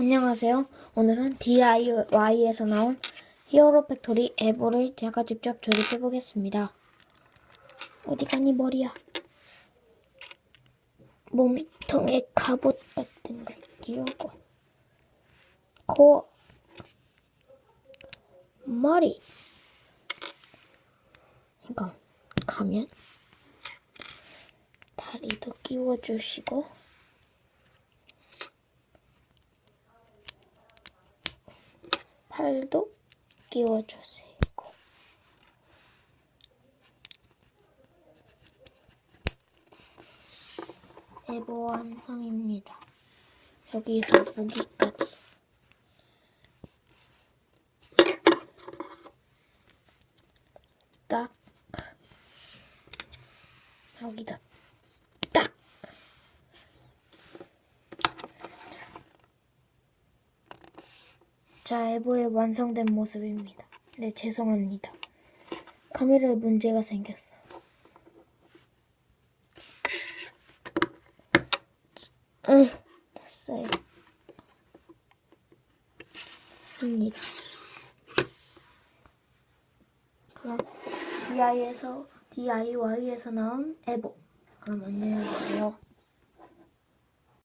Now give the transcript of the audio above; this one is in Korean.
안녕하세요. 오늘은 DIY에서 나온 히어로 팩토리 에보를 제가 직접 조립해 보겠습니다. 어디 가니 머리야? 몸통에 갑옷 같은 걸 끼우고 코 머리 이거 가면 다리도 끼워주시고 팔도 끼워주세요. 에보 완성입니다. 여기서 무기까지. 딱. 여기다 딱. 자, 에보의 완성된 모습입니다. 네, 죄송합니다. 카메라에 문제가 생겼어. 응, 됐어요. 습니다. 그럼 DI에서 DIY에서 나온 에보. 그럼 안녕히 계세요.